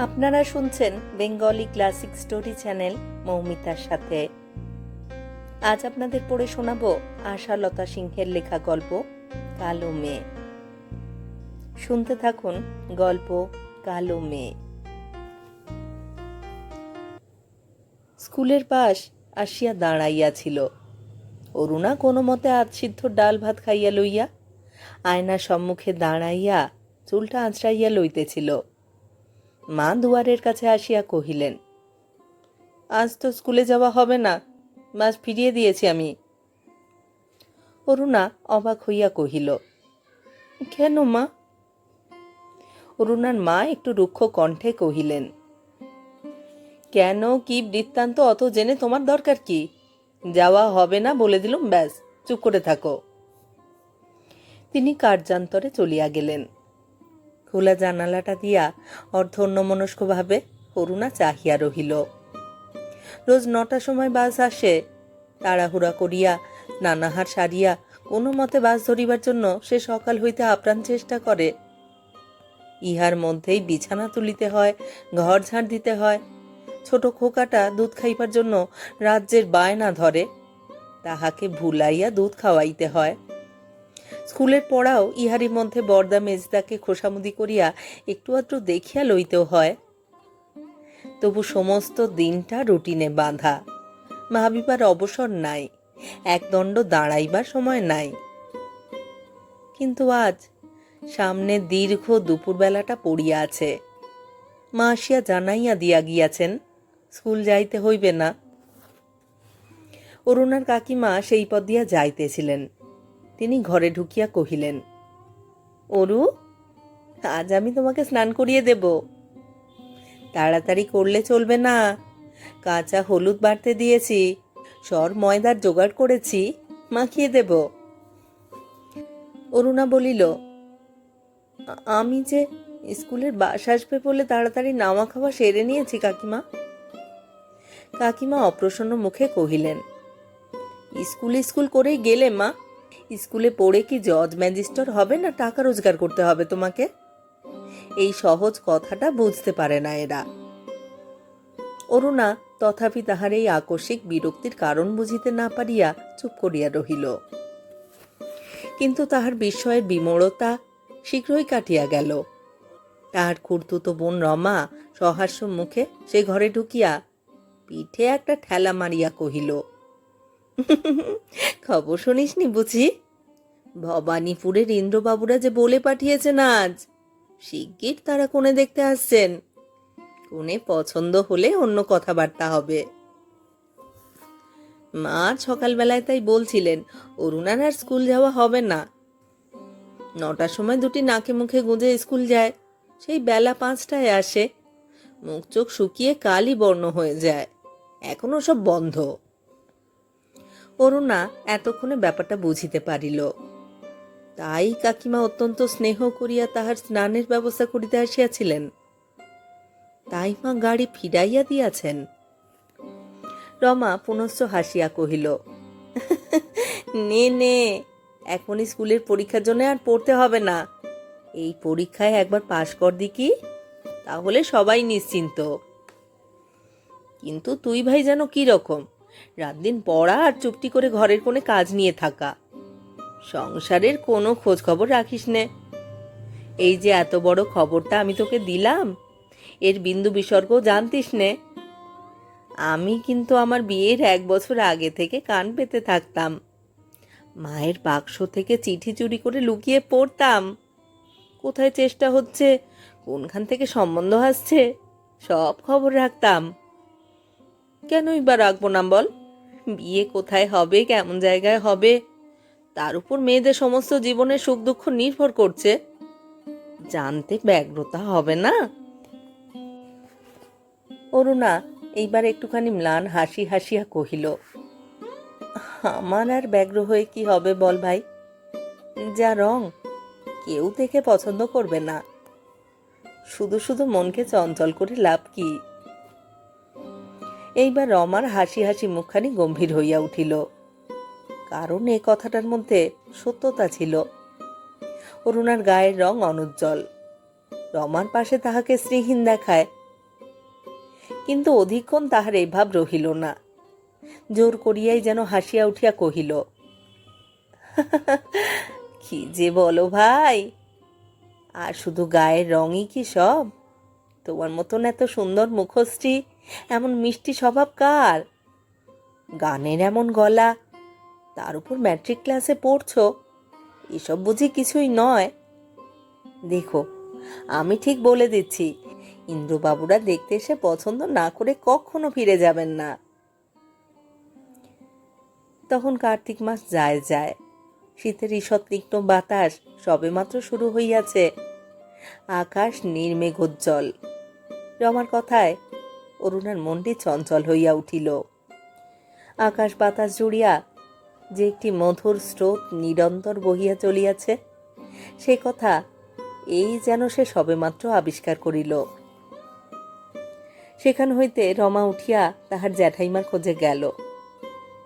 আপনারা শুনছেন Bengali classic story channel মৌমিতার সাথে। আজ আপনাদের পড়ে শোনাবো আশালতা সিংহের লেখা গল্প, কালো মেয়ে। শুনতে থাকুন গল্প, কালো মেয়ে। স্কুলের পাশ আসিয়া দাঁড়াইয়াছিল। অরুণা কোনো মতে আজ সিদ্ধ ডাল ভাত খাইয়া লইয়া আয়না সম্মুখে দাঁড়াইয়া চুলটা আঁচড়াইয়া লইতেছিল। মা দুয়ারের কাছে আসিয়া কহিলেন, আজ তো স্কুলে যাওয়া হবে না মাস ফিরিয়ে দিয়েছি আমি। অরুণা অবাক হইয়া কহিল, কেন মা? অরুণার মা একটু রুক্ষ কণ্ঠে কহিলেন, কেন কি বৃত্তান্ত অত জেনে তোমার দরকার কি? যাওয়া হবে না বলে দিলুম, ব্যাস, চুপ করে থাকো। তিনি কার্যান্তরে চলিয়া গেলেন। খোলা জানালাটা দিয়া অর্ধ অন্যমনস্কভাবে করুণা চাহিয়া রহিল। রোজ নটার সময় বাস আসে। তাড়াহুড়া করিয়া, নানাহার সারিয়া, কোনো মতে বাস ধরিবার জন্য সে সকাল হইতে আপ্রাণ চেষ্টা করে। ইহার মধ্যেই বিছানা তুলিতে হয়, ঘর ঝাড় দিতে হয়। ছোট খোকাটা দুধ খাইবার জন্য রাজ্যের বায়না ধরে। তাহাকে ভুলাইয়া দুধ খাওয়াইতে হয়। স্কুলের পড়াও ইহারি মধ্যে বর্দা মেজদাকে খোসামুদি করিয়া একটু আধটু দেখিয়া লইতেও হয়। তবু সমস্ত দিনটা রুটিনে বাঁধা। ভাবিবার অবসর নাই একদণ্ড দাঁড়াইবার সময় নাই। কিন্তু আজ সামনে দীর্ঘ দুপুরবেলাটা পড়িয়া আছে। মা আসিয়া জানাইয়া দিয়া গিয়াছেন, স্কুল যাইতে হইবে না। অরুণার কাকিমা সেই পদ দিয়া যাইতেছিলেন। তিনি ঘরে ঢুকিয়া কহিলেন, অরু, আজ আমি তোমাকে স্নান করিয়ে দেব। তাড়াতাড়ি করলে চলবে না। কাঁচা হলুদ বাড়তে দিয়েছি, সর ময়দার জোগাড় করেছি, মাখিয়ে দেব। অরুণা বলিল, আমি যে স্কুলের বাস আসবে বলে তাড়াতাড়ি নামা খাওয়া সেরে নিয়েছি, কাকিমা। কাকিমা অপ্রসন্ন মুখে কহিলেন, স্কুল স্কুল করেই গেলে, মা। স্কুলে পড়ে কি জজ ম্যাজিস্টার হবে না টাকা রোজগার করতে হবে তোমাকে? এই সহজ কথাটা বুঝতে পারে না এরা। অরুণা তথাপি তাহার এই আকস্মিক বিরক্তির কারণ বুঝিতে না পারিয়া চুপ করিয়া রহিল। কিন্তু তাহার বিস্ময়ের বিমূঢ়তা শীঘ্রই কাটিয়া গেল। তাহার খুড়তুতো বোন রমা সহাস্য মুখে সে ঘরে ঢুকিয়া, পিঠে একটা ঠেলা মারিয়া কহিল খবর শুনিসনি বুঝি? ভবানীপুরের ইন্দ্রবাবুরা যে বলে পাঠিয়েছেন আজ, শিগগির তারা কোণে দেখতে আসছেন। কোণে পছন্দ হলে অন্য কথাবার্তা হবে। মা সকালবেলায় তাই বলছিলেন, অরুণার আর স্কুল যাওয়া হবে না। নটার সময় দুটি নাকে মুখে গুঁজে স্কুল যায়, সেই বেলা পাঁচটায় আসে। মুখ চোখ শুকিয়ে কালি বর্ণ হয়ে যায়। এখনও সব বন্ধ। অরুণা এতক্ষণে ব্যাপারটা বুঝিতে পারিল। তাই কাকিমা অত্যন্ত স্নেহ করিয়া তাহার স্নানের ব্যবস্থা করিতে আসিয়াছিলেন। তাই মা গাড়ি ফিরাইয়া দিয়াছেন। রমা পুনশ্চ হাসিয়া কহিল, নে নে, এখনই স্কুলের পরীক্ষার জন্য আর পড়তে হবে না। এই পরীক্ষায় একবার পাশ কর দিকি তাহলে সবাই নিশ্চিন্ত। কিন্তু তুই ভাই যেন কি রকম? রাত দিন পড়া আর চুপটি করে ঘরের কোণে কাজ নিয়ে থাকা। সংসারের কোনো খোঁজ খবর রাখিস নে। এই যে এত বড় খবরটা আমি তোকে দিলাম, এর বিন্দু বিসর্গ জানতিস নে। আমি কিন্তু আমার বিয়ের এক বছর আগে থেকে কান পেতে থাকতাম। মায়ের বাক্স থেকে চিঠি চুরি করে লুকিয়ে পড়তাম। কোথায় চেষ্টা হচ্ছে? কোনখান থেকে সম্বন্ধ আসছে? সব খবর রাখতাম। কেনই বা রাখব না বল? বিয়ে কোথায় হবে, কেমন জায়গায় হবে? তার উপর মেয়েদের সমস্ত জীবনের সুখ দুঃখ নির্ভর করছে। জানতে ব্যগ্রতা হবে না? অরুণা, এইবার একটুখানি ম্লান হাসি হাসিয়া কহিল, আমার আর ব্যগ্র হয়ে কি হবে বল ভাই? যা রং, কেউ দেখে পছন্দ করবে না। শুধু শুধু মনকে চঞ্চল করে লাভ কি? এইবার রমার হাসি হাসি মুখখানি গম্ভীর হইয়া উঠিল। কারণ এ কথাটার মধ্যে সত্যতা ছিল। অরুণার গায়ের রং অনুজ্জ্বল। রমার পাশে তাহাকে স্নেহীন দেখায়। কিন্তু অধিকক্ষণ তাহার এই ভাব রহিল না। জোর করিয়াই যেন হাসিয়া উঠিয়া কহিল, কি যে বলো ভাই, আর শুধু গায়ের রঙই কি সব? তোমার মতন এত সুন্দর মুখশ্রী, এমন মিষ্টি স্বভাব কার? গানের এমন গলা, তার উপর ম্যাট্রিক ক্লাসে পড়ছো, এসব বুঝি কিছুই নয়। দেখো, আমি ঠিক বলে দিচ্ছি, ইন্দ্রবাবুরা দেখতে এসে পছন্দ না করে কখনো ফিরে যাবেন না। তখন কার্তিক মাস যায় যায়, শীতের ঈষৎ তীক্ষ্ণ বাতাস সবেমাত্র শুরু হইয়াছে। আকাশ নির্মেঘোজ্জ্বল রমার কথায় অরুণার মনটি চঞ্চল হইয়া উঠিল। আকাশ বাতাস জুড়িয়া যে একটি মধুর স্রোত নিরন্তর বহিয়া চলিয়াছে, সে কথা এই যেন সে সবেমাত্র আবিষ্কার করিল। সেখান হইতে রমা উঠিয়া তাহার জ্যাঠাইমার খোঁজে গেল।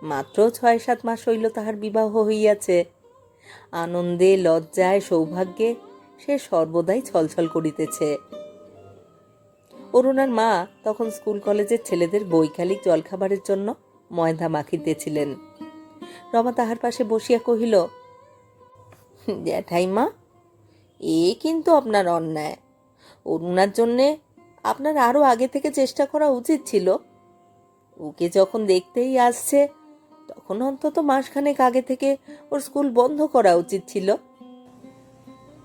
মাত্র ছয় সাত মাস হইল তাহার বিবাহ হইয়াছে। আনন্দে, লজ্জায়, সৌভাগ্যে সে সর্বদাই ছলছল করিতেছে। অরুণার মা তখন স্কুল কলেজের ছেলেদের বৈকালিক জলখাবারের জন্য ময়দা মাখিতেছিলেন রমা তাহার পাশে বসিয়া কহিল, জ্যাঠাইমা, এ কিন্তু আপনার অন্যায়। অরুণার জন্যে আপনার আরও আগে থেকে চেষ্টা করা উচিত ছিল। ওকে যখন দেখতেই আসছে, তখন অন্তত মাসখানেক আগে থেকে ওর স্কুল বন্ধ করা উচিত ছিল।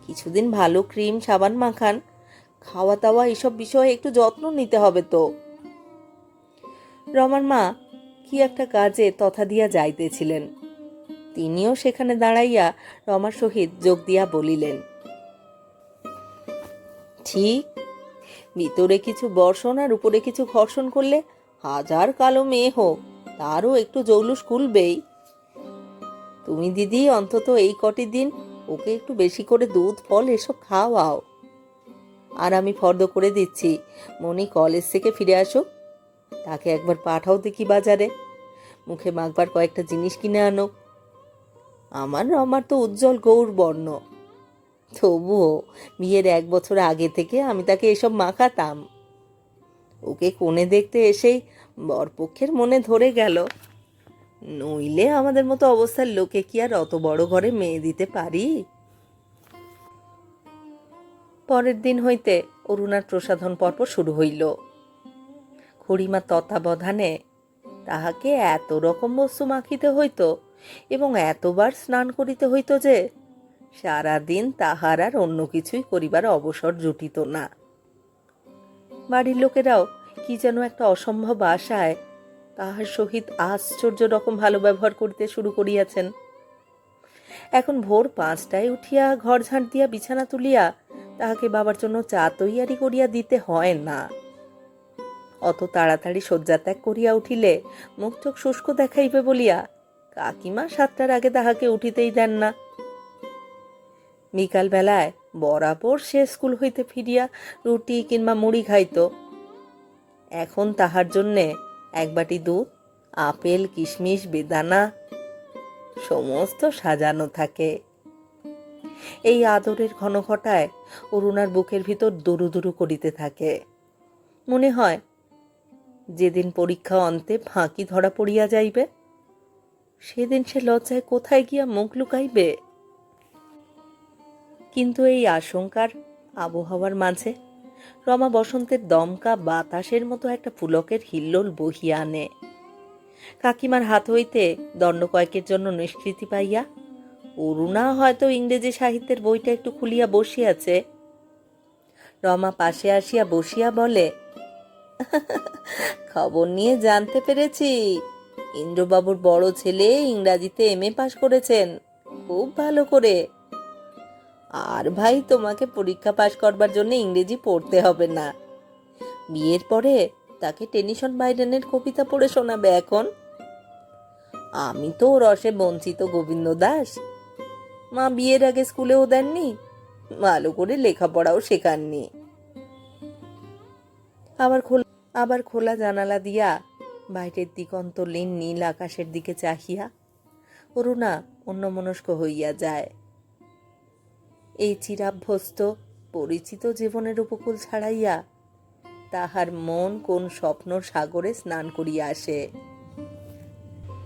কিছুদিন ভালো ক্রিম, সাবান মাখান খাওয়া দাওয়া এসব বিষয়ে একটু যত্ন নিতে হবে তো। রমার মা কি একটা কাজে তথা দিয়া যাইতেছিলেন। তিনিও সেখানে দাঁড়াইয়া রমার সহিত যোগ দিয়া বলিলেন ঠিক ভিতরে কিছু বর্ষণ আর উপরে কিছু ঘর্ষণ করলে হাজার কালো মেয়ে হোক, তারও একটু জৌলুস খুলবেই। তুমি দিদি, অন্তত এই কটি দিন ওকে একটু বেশি করে দুধ, ফল, এসব খাওয়াও। আর আমি ফর্দ করে দিচ্ছি। মনি কলেজ থেকে ফিরে আসো তাকে একবার পাঠাও দেখি বাজারে। মুখে মাখবার কয়েকটা জিনিস কিনে আনো আমার রমার তো উজ্জ্বল গৌর বর্ণ তবুও বিয়ের এক বছর আগে থেকে আমি তাকে এসব মাখাতাম। ওকে কোণে দেখতে এসেই বরপক্ষের মনে ধরে গেল। নইলে আমাদের মতো অবস্থার লোকে কি আর অত বড় ঘরে মেয়ে দিতে পারি? পরের দিন হইতে অরুণার প্রসাধন পর্ব শুরু হইল। খুড়িমা তত্ত্বাবধানে তাহাকে এত রকম বস্তু মাখিতে হইত এবং এতবার স্নান করিতে হইত যে সারাদিন তাহার আর অন্য কিছুই করিবার অবসর জুটিত না। বাড়ির লোকেরাও কি যেন একটা অসম্ভব আশায় তাহার সহিত আশ্চর্য রকম ভালো ব্যবহার করিতে শুরু করিয়াছেন। এখন ভোর পাঁচটায় উঠিয়া ঘর ঝাঁট দিয়া বিছানা তুলিয়া তাহাকে বাবার জন্য চা তৈয়ারি করিয়া দিতে হয় না। অত তাড়াতাড়ি শয্যা ত্যাগ করিয়া উঠিলে মুখ চোখ শুষ্ক দেখাইবে বলিয়া কাকিমা সাতটার আগে তাহাকে উঠিতেই দেন না। বিকালবেলায় বরাবর সে স্কুল হইতে ফিরিয়া রুটি কিংবা মুড়ি খাইত। এখন তাহার জন্যে এক বাটি দুধ, আপেল, কিশমিশ, বেদানা সমস্ত সাজানো থাকে। এই আদরের ঘনঘটায় অরুণার বুকের ভিতর দুরু দুরু করিতে থাকে। মনে হয়, যেদিন পরীক্ষা অন্তে ফাঁকি ধরা পড়িয়া যাইবে, সেদিন সে লজ্জায় কোথায় গিয়া মুখ লুকাইবে? কিন্তু এই আশঙ্কার আবহাওয়ার মাঝে রমা বসন্তের দমকা বাতাসের মতো একটা পুলকের হিল্লোল বহিয়া আনে। কাকিমার হাত হইতে দণ্ড কয়েকের জন্য নিষ্কৃতি পাইয়া অরুণা হয়তো ইংরেজি সাহিত্যের বইটা একটু খুলিয়া বসিয়াছে রমা পাশে আসিয়া বসিয়া বলে, খবর নিয়ে জানতে পেরেছি। ইন্দ্রবাবুর বড় ছেলে ইংরাজিতে এম এ পাশ করেছেন। খুব ভালো করে। আর ভাই, তোমাকে পরীক্ষা পাশ করবার জন্য ইংরেজি পড়তে হবে না। বিয়ের পরে তাকে টেনিশন বাইডেনের কবিতা পড়ে শোনাবে এখন। আমি তো রসে বঞ্চিত গোবিন্দ দাস। মা বিয়ের আগে স্কুলেও দেননি, ভালো করে লেখাপড়াও শেখাননি। আবার খোলা আবার খোলা জানালা দিয়া বাইরের দিগন্ত লীন নীল আকাশের দিকে চাহিয়া অরুণা অন্যমনস্ক হইয়া যায়। এই চিরাভ্যস্ত, পরিচিত জীবনের উপকূল ছাড়াইয়া তাহার মন কোন স্বপ্ন সাগরে স্নান করিয়া আসে।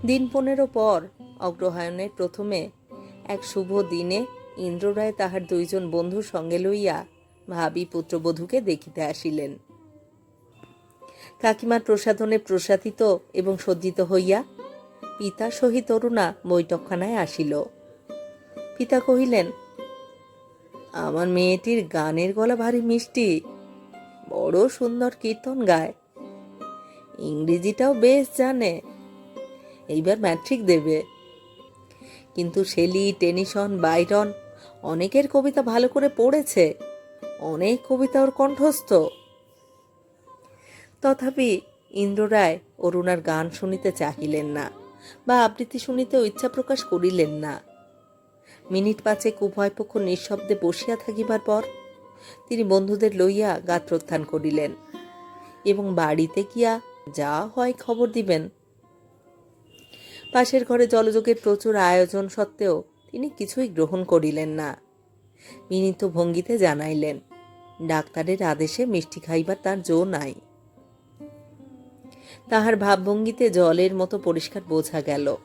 দিন পনেরো পর অগ্রহায়ণের প্রথমে এক শুভ দিনে ইন্দ্ররায় তাহার দুইজন বন্ধু সঙ্গে লইয়া ভাবি পুত্রবধূকে দেখিতে আসিলেন। কাকিমার প্রসাধনে প্রসাদিত এবং সজ্জিত হইয়া পিতা সহিত অরুণা বৈঠকখানায় আসিল। পিতা কহিলেন, আমার মেয়েটির গানের গলা ভারী মিষ্টি, বড় সুন্দর কীর্তন গায়। ইংরেজিটাও বেশ জানে। এইবার ম্যাট্রিক দেবে। কিন্তু শেলি, টেনিসন, বাইরন অনেকের কবিতা ভালো করে পড়েছে। অনেক কবিতা ওর কণ্ঠস্থ। তথাপি ইন্দ্ররায় অরুণার গান শুনিতে চাহিলেন না বা আবৃত্তি শুনিতেও ইচ্ছা প্রকাশ করিলেন না। মিনিট পাঁচেক উভয় পক্ষ নিঃশব্দে বসিয়া থাকিবার পর তিনি বন্ধুদের লইয়া গাত্রোত্থান করিলেন এবং বাড়িতে গিয়া যা হয় খবর দিবেন পাশের ঘরে জলযোগের প্রচুর আয়োজন সত্ত্বেও তিনি কিছুই গ্রহণ করিলেন না। বিনীত ভঙ্গিতে জানাইলেন, ডাক্তারের আদেশে মিষ্টি খাইবার তার জো নাই। তাহার ভাবভঙ্গিতে জলের মতো পরিষ্কার বোঝা গেল,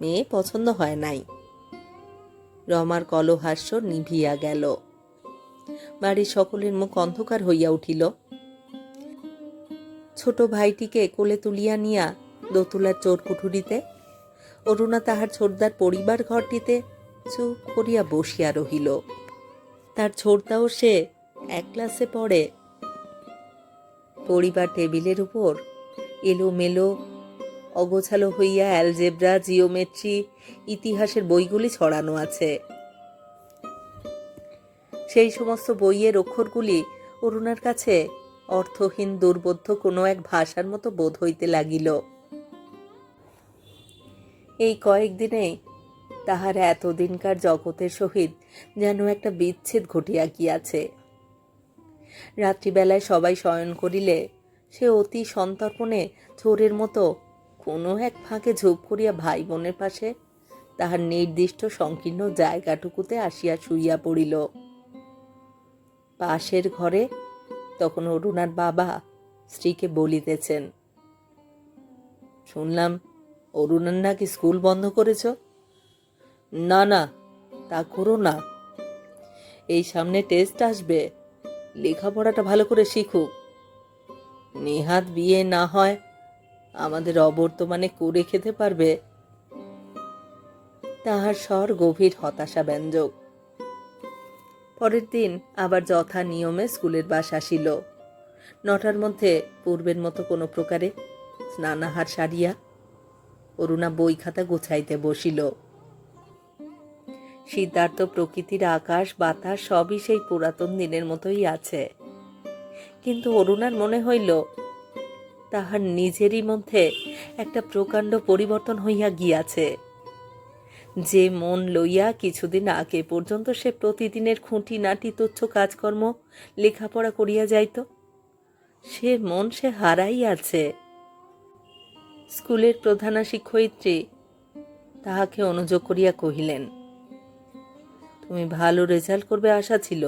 মেয়ে পছন্দ হয় নাই। রমার কলহাস্য নিভিয়া গেল। বাড়ির সকলের মুখ অন্ধকার হইয়া উঠিল। ছোট ভাইটিকে কোলে তুলিয়া নিয়া দোতলার চোর কুঠুরিতে অরুণা তাহার ছোটদার পরিবার ঘরটিতে চুপ করিয়া বসিয়া রহিল। তার ছোটদাও সে এক ক্লাসে পড়ে। পরিবার টেবিলের উপর এলোমেলো, অগোছালো হইয়া অ্যালজেব্রা, জিওমেট্রি, ইতিহাসের বইগুলি ছড়ানো আছে। সেই সমস্ত বইয়ের অক্ষরগুলি অরুণার কাছে অর্থহীন, দুর্বোধ্য কোনো এক ভাষার মতো বোধ হইতে লাগিল। এই কয়েকদিনেই তাহার এতদিনকার জগতের সহিত যেন একটা বিচ্ছেদ ঘটিয়া গিয়াছে। রাত্রিবেলায় সবাই শয়ন করিলে সে অতি সন্তর্পণে চোরের মতো কোনো এক ফাঁকে ঝোপ করিয়া ভাই বোনের পাশে তাহার নির্দিষ্ট সংকীর্ণ জায়গাটুকুতে আসিয়া শুইয়া পড়িল। পাশের ঘরে তখন অরুণার বাবা স্ত্রীকে বলিতেছেন, শুনলাম অরুণার নাকি স্কুল বন্ধ করেছ? না না, তা করো না। এই সামনে টেস্ট আসবে। লেখাপড়াটা ভালো করে শিখুক। নেহাত বিয়ে না হয়, আমাদের অবর্তমানে করে খেতে পারবে। তাহার স্বর গভীর হতাশা ব্যঞ্জক। পরের দিন আবার যথা নিয়মে স্কুলের বাস আসিল। নটার মধ্যে পূর্বের মতো কোনো প্রকারে স্নানাহার সারিয়া অরুণা বই খাতা গোছাইতে বসিল। সিদ্ধার্থ প্রকৃতির আকাশ, বাতাস সবই সেই পুরাতন দিনের মতোই আছে। কিন্তু অরুণার মনে হইল, তাহার নিজেরই মধ্যে একটা প্রকাণ্ড পরিবর্তন হইয়া গিয়াছে। যে মন লইয়া কিছুদিন আগে পর্যন্ত সে প্রতিদিনের খুঁটি নাটি তুচ্ছ কাজকর্ম, লেখাপড়া করিয়া যাইত, সে মন সে হারাইয়াছে। স্কুলের প্রধানা শিক্ষয়িত্রী তাহাকে অনুযোগ করিয়া কহিলেন, তুমি ভালো রেজাল্ট করবে আশা ছিল,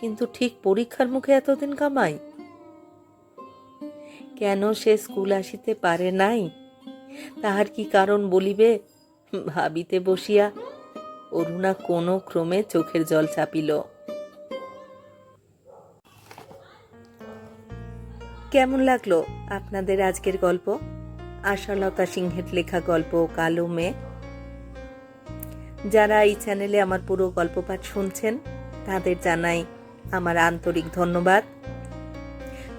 কিন্তু ঠিক পরীক্ষার মুখে এতদিন কামাই। কেন সে স্কুল আসিতে পারে নাই? তাহার কি কারণ বলিবে? ভাবিতে বসিয়া অরুণা কোনো ক্রমে চোখের জল চাপিল। কেমন লাগল আপনাদের আজকের গল্প? আশালতা সিংহের লেখা গল্প কালো মেয়ে। যারা এই চ্যানেলে আমার পুরো গল্প পাঠ শুনছেন, তাদের জানাই আমার আন্তরিক ধন্যবাদ।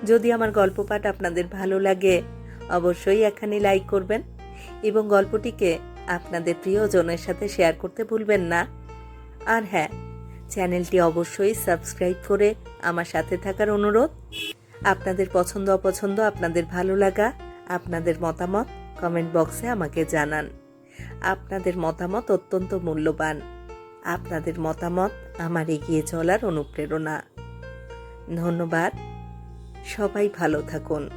যদি আমার গল্প পাঠ আপনাদের ভালো লাগে, অবশ্যই এখানে লাইক করবেন এবং গল্পটিকে আপনাদের প্রিয়জনের সাথে শেয়ার করতে ভুলবেন না। আর হ্যাঁ চ্যানেলটি অবশ্যই সাবস্ক্রাইব করে আমার সাথে থাকার অনুরোধ। আপনাদের পছন্দ অপছন্দ আপনাদের ভালো লাগা আপনাদের মতামত কমেন্ট বক্সে আমাকে জানান। আপনাদের মতামত অত্যন্ত মূল্যবান। আপনাদের মতামত আমার এগিয়ে চলার অনুপ্রেরণা। ধন্যবাদ। সবাই ভালো থাকুন।